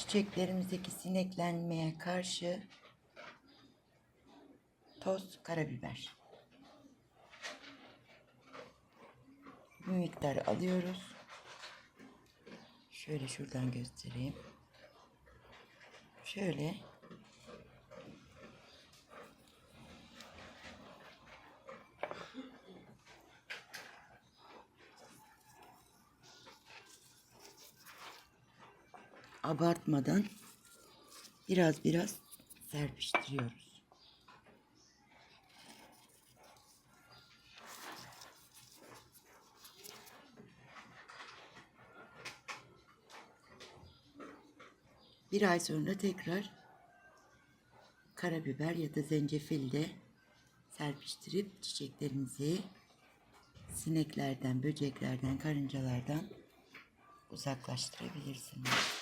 Çiçeklerimizdeki sineklenmeye karşı toz karabiber. Bu miktarı alıyoruz. Şöyle şuradan göstereyim. Şöyle abartmadan biraz biraz serpiştiriyoruz. Bir ay sonra tekrar karabiber ya da zencefille serpiştirip çiçeklerimizi sineklerden, böceklerden, karıncalardan uzaklaştırabilirsiniz.